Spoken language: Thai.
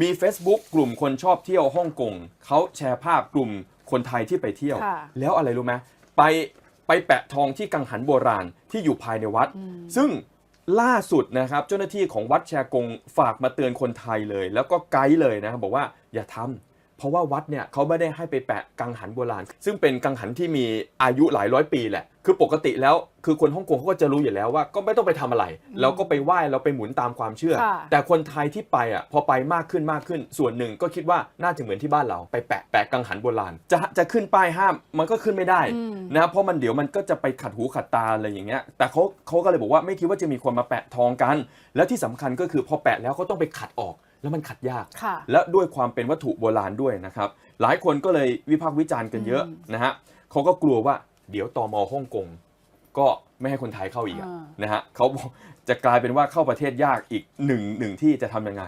มี Facebook กลุ่มคนชอบเที่ยวฮ่องกงเขาแชร์ภาพกลุ่มคนไทยที่ไปเที่ยว ค่ะ แล้วอะไรรู้ไหมไปไปแปะทองที่กังหันโบราณที่อยู่ภายในวัด ซึ่งล่าสุดนะครับ เจ้าหน้าที่ของวัดแชร์กงฝากมาเตือนคนไทยเลย แล้วก็ไกด์เลยนะครับบอกว่าอย่าทำ เพราะว่าวัดเนี่ยเขาไม่ได้ให้ไปแปะกังหันโบราณ ซึ่งเป็นกังหันที่มีอายุหลายร้อยปีแหละ คือปกติแล้วคือคนฮ่องกงเขาก็จะรู้อยู่แล้วว่าก็ไม่ต้องไปทำอะไรแล้วก็ไปไหว้แล้วไปหมุนตามความเชื่อค่ะแต่คนไทยที่ไปอะพอไปมากขึ้นมากขึ้น ส่วนหนึ่งก็คิดว่าน่าจะเหมือนที่บ้านเราไปแปะแปะกังหันโบราณ จะจะขึ้นป้ายห้ามมันก็ขึ้นไม่ได้อืมนะเพราะมันเดี๋ยวมันก็จะไปขัดหูขัดตาอะไรอย่างเงี้ย แต่เขาเขาก็เลยบอกว่าไม่คิดว่าจะมีคนมาแปะทองกัน แล้วที่สำคัญก็คือพอแปะแล้วก็ต้องไปขัดออก แล้วมันขัดยากค่ะและด้วยความเป็นวัตถุโบราณด้วยนะครับ หลายคนก็เลยวิพากษ์วิจารณ์กันเยอะอืมนะฮะเขาก็กลัวว่าเดี๋ยวตอมฮ่องกงก็ไม่ให้คนไทยเข้าอีกอะอ่านะฮะเขาบอกจะกลายเป็นว่าเข้าประเทศยากอีกหนึ่งหนึ่งที่จะทำยังไง